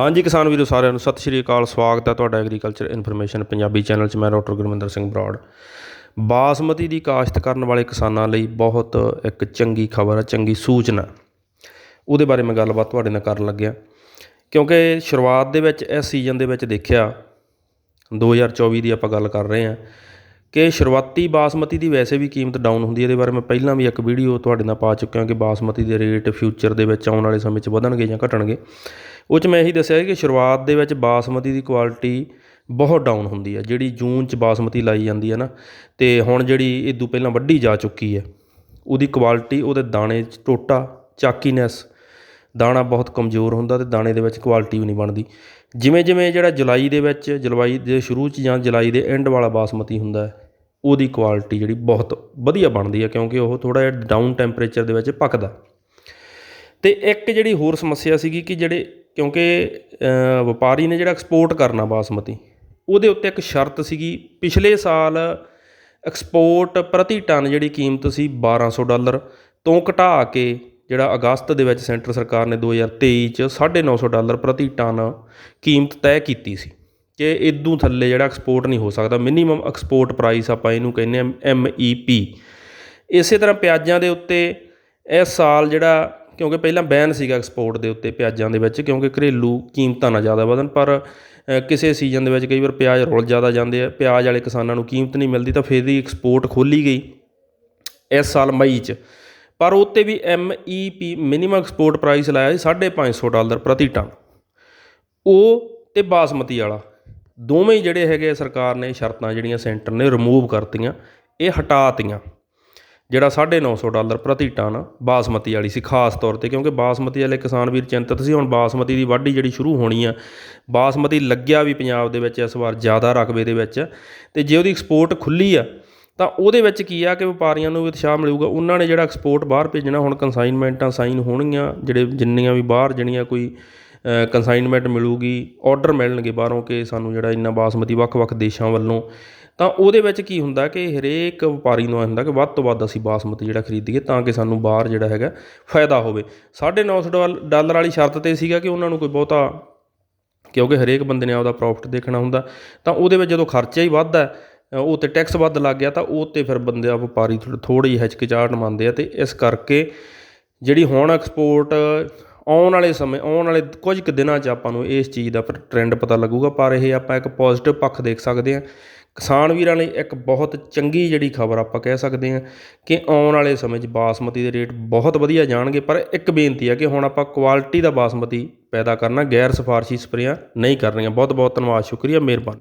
ਹਾਂਜੀ ਕਿਸਾਨ ਵੀਰੋ ਸਾਰਿਆਂ ਨੂੰ ਸਤਿ ਸ਼੍ਰੀ ਅਕਾਲ, ਸਵਾਗਤ ਹੈ ਤੁਹਾਡਾ ਐਗਰੀਕਲਚਰ ਇਨਫੋਰਮੇਸ਼ਨ ਪੰਜਾਬੀ ਚੈਨਲ 'ਚ। ਮੈਂ ਡਾਕਟਰ ਗੁਰਮਿੰਦਰ ਸਿੰਘ ਬਰਾੜ। ਬਾਸਮਤੀ ਦੀ ਕਾਸ਼ਤ ਕਰਨ ਵਾਲੇ ਕਿਸਾਨਾਂ ਲਈ ਬਹੁਤ ਇੱਕ ਚੰਗੀ ਖਬਰ ਹੈ, ਚੰਗੀ ਸੂਚਨਾ। ਉਹਦੇ ਬਾਰੇ ਮੈਂ ਗੱਲਬਾਤ ਤੁਹਾਡੇ ਨਾਲ ਕਰਨ ਲੱਗਿਆ। ਕਿਉਂਕਿ ਸ਼ੁਰੂਆਤ ਦੇ ਵਿੱਚ, ਇਸ ਸੀਜ਼ਨ ਦੇ ਵਿੱਚ ਦੇਖਿਆ 2024 ਦੀ ਆਪਾਂ ਗੱਲ ਕਰ ਰਹੇ ਹਾਂ ਕਿ ਸ਼ੁਰੂਆਤੀ ਬਾਸਮਤੀ ਦੀ ਵੈਸੇ ਵੀ ਕੀਮਤ ਡਾਊਨ ਹੁੰਦੀ ਹੈ। ਇਹਦੇ ਬਾਰੇ ਮੈਂ ਪਹਿਲਾਂ ਵੀ ਇੱਕ ਵੀਡੀਓ ਤੁਹਾਡੇ ਨਾਲ ਪਾ ਚੁੱਕਿਆ ਕਿ ਬਾਸਮਤੀ ਦੇ ਰੇਟ ਫਿਊਚਰ ਦੇ ਵਿੱਚ ਆਉਣ ਵਾਲੇ ਸਮੇਂ 'ਚ ਵਧਣਗੇ ਜਾਂ ਘਟਣਗੇ। ਉਹ 'ਚ ਮੈਂ ਇਹੀ ਦੱਸਿਆ ਕਿ ਸ਼ੁਰੂਆਤ ਦੇ ਵਿੱਚ ਬਾਸਮਤੀ ਦੀ ਕੁਆਲਿਟੀ ਬਹੁਤ ਡਾਊਨ ਹੁੰਦੀ ਹੈ ਜਿਹੜੀ ਜੂਨ 'ਚ ਬਾਸਮਤੀ ਲਾਈ ਜਾਂਦੀ ਹੈ ਨਾ ਅਤੇ ਹੁਣ ਜਿਹੜੀ ਇਹ ਇਦੋਂ ਪਹਿਲਾਂ ਵੱਢੀ ਜਾ ਚੁੱਕੀ ਹੈ ਉਹਦੀ ਕੁਆਲਿਟੀ ਉਹਦੇ ਦਾਣੇ 'ਚ ਟੋਟਾ, ਚਾਕੀਨੈਸ, ਦਾਣਾ ਬਹੁਤ ਕਮਜ਼ੋਰ ਹੁੰਦਾ ਅਤੇ ਦਾਣੇ ਦੇ ਵਿੱਚ ਕੁਆਲਿਟੀ ਵੀ ਨਹੀਂ ਬਣਦੀ। ਜਿਵੇਂ ਜਿਵੇਂ ਜਿਹੜਾ ਜੁਲਾਈ ਦੇ ਵਿੱਚ, ਜੁਲਾਈ ਦੇ ਸ਼ੁਰੂ 'ਚ ਜਾਂ ਜੁਲਾਈ ਦੇ ਐਂਡ ਵਾਲਾ ਬਾਸਮਤੀ ਹੁੰਦਾ ਹੈ ਉਹਦੀ ਕੁਆਲਿਟੀ ਜਿਹੜੀ ਬਹੁਤ ਵਧੀਆ ਬਣਦੀ ਹੈ ਕਿਉਂਕਿ ਉਹ ਥੋੜਾ ਜਿਹਾ ਡਾਊਨ ਟੈਂਪਰੇਚਰ ਦੇ ਵਿੱਚ ਪੱਕਦਾ। ਤੇ ਇੱਕ ਜਿਹੜੀ ਹੋਰ ਸਮੱਸਿਆ ਸੀਗੀ ਕਿ ਜਿਹੜੇ ਕਿਉਂਕਿ ਵਪਾਰੀ ਨੇ ਜਿਹੜਾ ਐਕਸਪੋਰਟ ਕਰਨਾ ਬਾਸਮਤੀ, ਉਹਦੇ ਉੱਤੇ ਇੱਕ ਸ਼ਰਤ ਸੀਗੀ, ਪਿਛਲੇ ਸਾਲ ਐਕਸਪੋਰਟ ਪ੍ਰਤੀ ਟਨ ਜਿਹੜੀ ਕੀਮਤ ਸੀ 1200 ਡਾਲਰ ਤੋਂ ਘਟਾ ਕੇ ਜਿਹੜਾ ਅਗਸਤ ਦੇ ਵਿੱਚ ਸੈਂਟਰ ਸਰਕਾਰ ਨੇ 2023 ਚ 950 ਡਾਲਰ ਪ੍ਰਤੀ ਟਨ ਕੀਮਤ ਤੈਅ ਕੀਤੀ ਸੀ ਕਿ ਇਦੋਂ ਥੱਲੇ ਜਿਹੜਾ ਐਕਸਪੋਰਟ ਨਹੀਂ ਹੋ ਸਕਦਾ ਮਿਨੀਮਮ ਐਕਸਪੋਰਟ ਪ੍ਰਾਈਸ ਆਪਾਂ ਇਹਨੂੰ ਕਹਿੰਦੇ ਆ ਐਮ ਈ ਪੀ ਇਸੇ ਤਰ੍ਹਾਂ ਪਿਆਜ਼ਾਂ ਦੇ ਉੱਤੇ ਇਸ ਸਾਲ ਜਿਹੜਾ ਕਿਉਂਕਿ ਪਹਿਲਾਂ ਬੈਨ ਸੀਗਾ ਐਕਸਪੋਰਟ ਦੇ ਉੱਤੇ ਪਿਆਜ਼ਾਂ ਦੇ ਵਿੱਚ, ਕਿਉਂਕਿ ਘਰੇਲੂ ਕੀਮਤਾਂ ਨਾ ਜ਼ਿਆਦਾ ਵਧਣ, ਪਰ ਕਿਸੇ ਸੀਜ਼ਨ ਦੇ ਵਿੱਚ ਕਈ ਵਾਰ ਪਿਆਜ਼ ਰੁਲ ਜ਼ਿਆਦਾ ਜਾਂਦੇ ਆ, ਪਿਆਜ਼ ਵਾਲੇ ਕਿਸਾਨਾਂ ਨੂੰ ਕੀਮਤ ਨਹੀਂ ਮਿਲਦੀ ਤਾਂ ਫਿਰ ਦੀ ਐਕਸਪੋਰਟ ਖੋਲੀ ਗਈ ਇਸ ਸਾਲ ਮਈ 'ਚ। ਪਰ ਉੱਤੇ ਵੀ M E P minimum export price ਲਾਇਆ ਸੀ 550 ਡਾਲਰ ਪ੍ਰਤੀ ਟਨ। ਉਹ ਤੇ ਬਾਸਮਤੀ ਵਾਲਾ, ਦੋਵੇਂ ਜਿਹੜੇ ਹੈਗੇ ਸਰਕਾਰ ਨੇ ਸ਼ਰਤਾਂ ਜਿਹੜੀਆਂ ਸੈਂਟਰ ਨੇ ਰਿਮੂਵ ਕਰਤੀਆਂ, ਇਹ ਹਟਾਤੀਆਂ ਜਿਹੜਾ 950 ਡਾਲਰ ਪ੍ਰਤੀ ਟਨ ਬਾਸਮਤੀ ਵਾਲੀ ਸੀ, ਖਾਸ ਤੌਰ ਤੇ, ਕਿਉਂਕਿ ਬਾਸਮਤੀ ਵਾਲੇ ਕਿਸਾਨ ਵੀਰ ਚਿੰਤਤ ਸੀ, ਹੁਣ ਬਾਸਮਤੀ ਦੀ ਵਾਢੀ ਜਿਹੜੀ ਸ਼ੁਰੂ ਹੋਣੀ ਆ, ਬਾਸਮਤੀ ਲੱਗਿਆ ਵੀ ਪੰਜਾਬ ਦੇ ਵਿੱਚ ਇਸ ਵਾਰ ਜ਼ਿਆਦਾ ਰਕਬੇ ਦੇ ਵਿੱਚ, ਤੇ ਜੇ ਉਹਦੀ ਐਕਸਪੋਰਟ ਖੁੱਲੀ ਆ, ਤਾਂ ਉਹਦੇ ਵਿੱਚ ਕੀ ਆ ਕਿ ਵਪਾਰੀਆਂ ਨੂੰ ਵੀ ਉਤਸ਼ਾਹ ਮਿਲੂਗਾ, ਉਹਨਾਂ ਨੇ ਜਿਹੜਾ ਐਕਸਪੋਰਟ ਬਾਹਰ ਭੇਜਣਾ, ਹੁਣ ਕੰਸਾਈਨਮੈਂਟਾਂ ਸਾਈਨ ਹੋਣਗੀਆਂ, ਜਿਹੜੇ ਜਿੰਨੀਆਂ ਵੀ ਬਾਹਰ ਜਿਹੜੀਆਂ ਕੋਈ ਕੰਸਾਈਨਮੈਂਟ ਮਿਲੂਗੀ ਔਡਰ ਮਿਲਣਗੇ ਬਾਹਰੋਂ ਕਿ ਸਾਨੂੰ ਜਿਹੜਾ ਇੰਨਾ ਬਾਸਮਤੀ ਵੱਖ-ਵੱਖ ਦੇਸ਼ਾਂ ਵੱਲੋਂ। ਤਾਂ ਉਹਦੇ ਵਿੱਚ ਕੀ ਹੁੰਦਾ ਕਿ ਹਰੇਕ ਵਪਾਰੀ ਨੂੰ ਇਹ ਹੁੰਦਾ ਕਿ ਵੱਧ ਤੋਂ ਵੱਧ ਅਸੀਂ ਬਾਸਮਤੀ ਜਿਹੜਾ ਖਰੀਦੀਏ ਤਾਂ ਕਿ ਸਾਨੂੰ ਬਾਹਰ ਜਿਹੜਾ ਹੈਗਾ ਫਾਇਦਾ ਹੋਵੇ। 950 ਡਾਲ- ਡਾਲਰ ਵਾਲੀ ਸ਼ਰਤ ਤੇ ਸੀਗਾ ਕਿ ਉਹਨਾਂ ਨੂੰ ਕੋਈ ਬਹੁਤਾ ਕਿਉਂਕਿ ਹਰੇਕ ਬੰਦੇ ਨੇ ਆਪਦਾ ਪ੍ਰੋਫਿਟ ਦੇਖਣਾ ਹੁੰਦਾ, ਤਾਂ ਉਹਦੇ ਵਿੱਚ ਜਦੋਂ ਖਰਚਾ ਹੀ ਵੱਧਦਾ ਉਹ ਤੇ ਟੈਕਸ ਵੱਧ ਲੱਗ ਗਿਆ ਤਾਂ ਉਹ ਤੇ ਫਿਰ ਬੰਦੇ ਆ ਵਪਾਰੀ ਥੋੜੀ ਜਿਹੀ ਹਿਚਕਿਚਾਹਟ ਮੰਨਦੇ ਆ ਤੇ ਇਸ ਕਰਕੇ ਜਿਹੜੀ ਹੁਣ ਐਕਸਪੋਰਟ ਆਉਣ ਵਾਲੇ ਸਮੇਂ, ਆਉਣ ਵਾਲੇ ਕੁਝ ਕੁ ਦਿਨਾਂ 'ਚ ਆਪਾਂ ਨੂੰ ਇਸ ਚੀਜ਼ ਦਾ ਟ੍ਰੈਂਡ ਪਤਾ ਲੱਗੂਗਾ, ਪਰ ਇਹ ਆਪਾਂ ਇੱਕ ਪੋਜ਼ਿਟਿਵ ਪੱਖ ਦੇਖ ਸਕਦੇ ਹਾਂ। ਕਿਸਾਨ ਵੀਰਾਂ ਲਈ ਇੱਕ ਬਹੁਤ ਚੰਗੀ ਜਿਹੜੀ ਖਬਰ ਆਪਾਂ ਕਹਿ ਸਕਦੇ ਹਾਂ ਕਿ ਆਉਣ ਵਾਲੇ ਸਮੇਂ 'ਚ ਬਾਸਮਤੀ ਦੇ ਰੇਟ ਬਹੁਤ ਵਧੀਆ ਜਾਣਗੇ, ਪਰ ਇੱਕ ਬੇਨਤੀ ਹੈ ਕਿ ਹੁਣ ਆਪਾਂ ਕੁਆਲਿਟੀ ਦਾ ਬਾਸਮਤੀ ਪੈਦਾ ਕਰਨਾ, ਗੈਰ ਸਿਫਾਰਸ਼ੀ ਸਪਰੇਆਂ ਨਹੀਂ ਕਰਨੀਆਂ ਬਹੁਤ ਬਹੁਤ ਧੰਨਵਾਦ, ਸ਼ੁਕਰੀਆ, ਮਿਹਰਬਾਨੀ।